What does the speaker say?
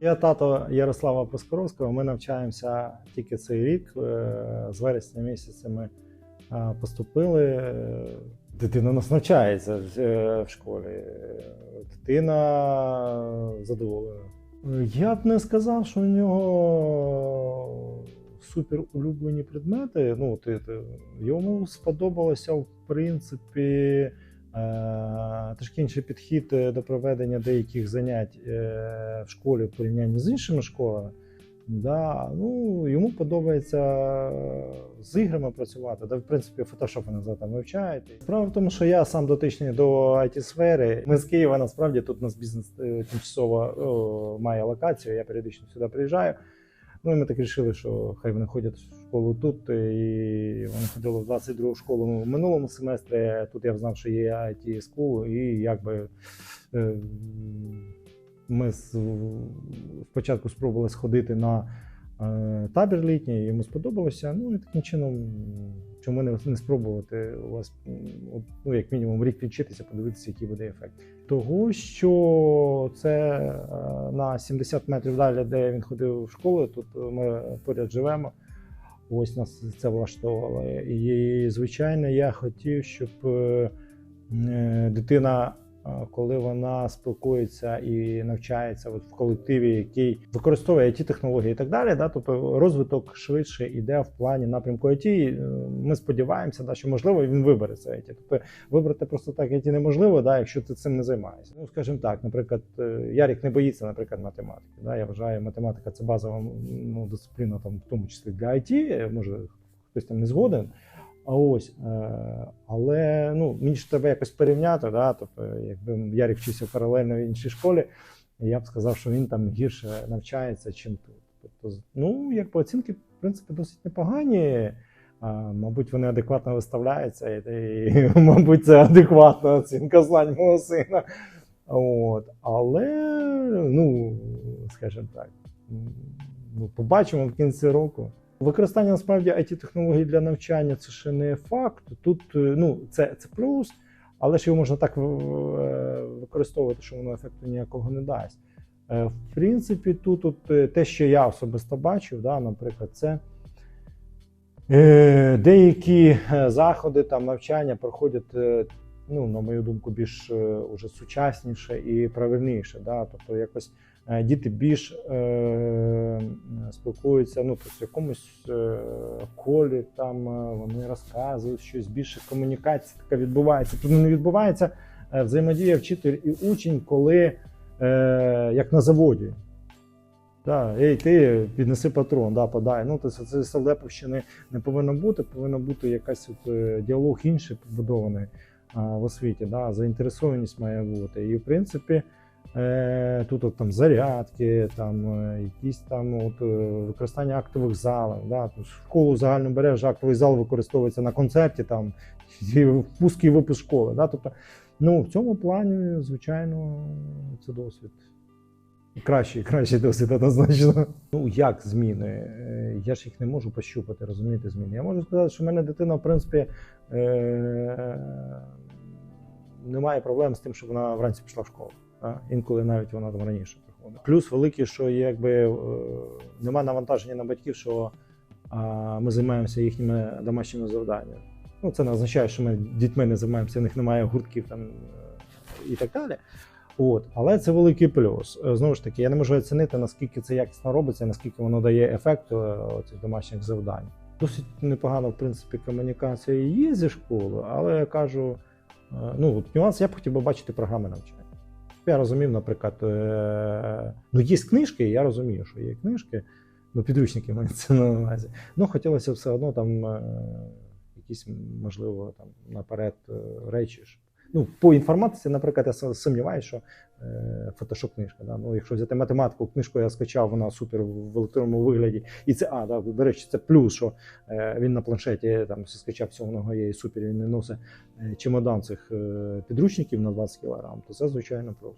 Я тато Ярослава Проскоровського. Ми навчаємося тільки цей рік. Е, З вересня місяця ми е, поступили. Е, Дитина нас навчається в- школі. Дитина задоволена. Я б не сказав, що у нього супер улюблені предмети. Ну, йому сподобалося, в принципі, Трошки інший підхід е, до проведення деяких занять е, в школі в порівнянні з іншими школами. Да, ну, йому подобається з іграми працювати, да, в принципі, фотошоп зараз там вивчають. Справа в тому, що я сам дотичний до it сфери Ми з Києва насправді тут у нас бізнес е, тимчасово о, має локацію. Я періодично сюди приїжджаю. Ну і ми так вирішили, що хай вони ходять в школу тут. е, І вони ходили в 22 школу в минулому семестрі. Тут я знав, що є IT School, і якби е, ми спочатку спробували сходити на табір літній, йому сподобалося. Ну і таким чином, чому не, не спробувати у вас, ну, як мінімум, рік відчитися, подивитися, який буде ефект. Того, що це е, на 70 метрів далі, де він ходив в школу, тут ми поряд живемо. Ось нас це влаштовувало. І, звичайно, я хотів, щоб е, е, дитина, е, коли вона спілкується і навчається от в колективі, який використовує it технології і так далі, да, тобто розвиток швидше йде в плані напрямку IT. Е, Ми сподіваємося, да, що можливо він вибере це IT. Тобто вибрати просто так IT неможливо, да, якщо ти цим не займаєшся. Ну, скажімо так, наприклад, е, Ярік не боїться, наприклад, математики. Да? Я вважаю, математика це базова ну, дисципліна, там, в тому числі для IT. Може, хтось там не згоден. А ось, е, але ну, мені ж треба якось порівняти. Да? Тобто, якби Ярік вчився паралельно в іншій школі, я б сказав, що він там гірше навчається, чим тут. Тобто, ну, якби оцінки, в принципі, досить непогані. А, мабуть, вони адекватно виставляються, і, і мабуть, це адекватна оцінка знань мого сина. От. Але, ну, скажімо так, ну, побачимо в кінці року. Використання насправді it технологій для навчання це ще не факт. Тут е, ну, це, це плюс, але ж його можна так е, використовувати, що воно ефекту ніякого не дасть. Е, В принципі, тут от, те, що я особисто бачив, да, наприклад, це е, деякі заходи там навчання проходять, ну, на мою думку, більш уже сучасніше і правильніше. Да? Тобто якось діти більш е, спілкуються ну, тобто в якомусь е, колі, там е, вони розказують щось більше комунікація така відбувається. Тут не відбувається е, взаємодія вчитель і учень, коли е, як на заводі. Да, ей, ти піднеси патрон, да, подай. Ну, тобто це Салдеповщини не повинно бути, повинно бути якась от, е, діалог інший побудований а, в освіті. Да, заінтересованість має бути. І в принципі, е, тут от, там зарядки, там е, якісь там от, е, використання актових залів. Да, школу загально береш, актовий зал використовується на концерті, там впуск і випуск школи. Да, тобто, ну, в цьому плані, звичайно, це досвід. Кращий, кращий досвід однозначно. Ну як зміни? Е, Я ж їх не можу пощупати, розуміти зміни. Я можу сказати, що в мене дитина, в принципі, е- немає проблем з тим, щоб вона вранці пішла в школу. Інколи навіть вона там раніше приходить. Плюс великий, що якби е- немає навантаження на батьків, що ми займаємося їхніми домашніми завданнями. Ну, це не означає, що ми дітьми не займаємося, в них немає гуртків там е, і так далі. От, але це великий плюс. Е, Знову ж таки, я не можу оцінити, наскільки це якісно робиться, наскільки воно дає ефект цих домашніх завдань. Досить непогана, в принципі, комунікація є зі школою, але я кажу, ну от нюанс, я б хотів би бачити програми навчання. Я розумів, наприклад, е, ну є книжки, я розумію, що є книжки, ну підручники мається на увазі. Ну, хотілося все одно там е, якісь, можливо, там наперед е, речі. Ну, по інформатиці, наприклад, я сум- сумніваюся, що е, фотошоп книжка. Да? Ну, якщо взяти математику, книжку я скачав, вона супер в електронному вигляді. І це, а, да, до речі, це плюс, що е, він на планшеті там скачав, всього воно є і супер, він не носить е, чемодан цих е, підручників на 20 кг, то це звичайно плюс.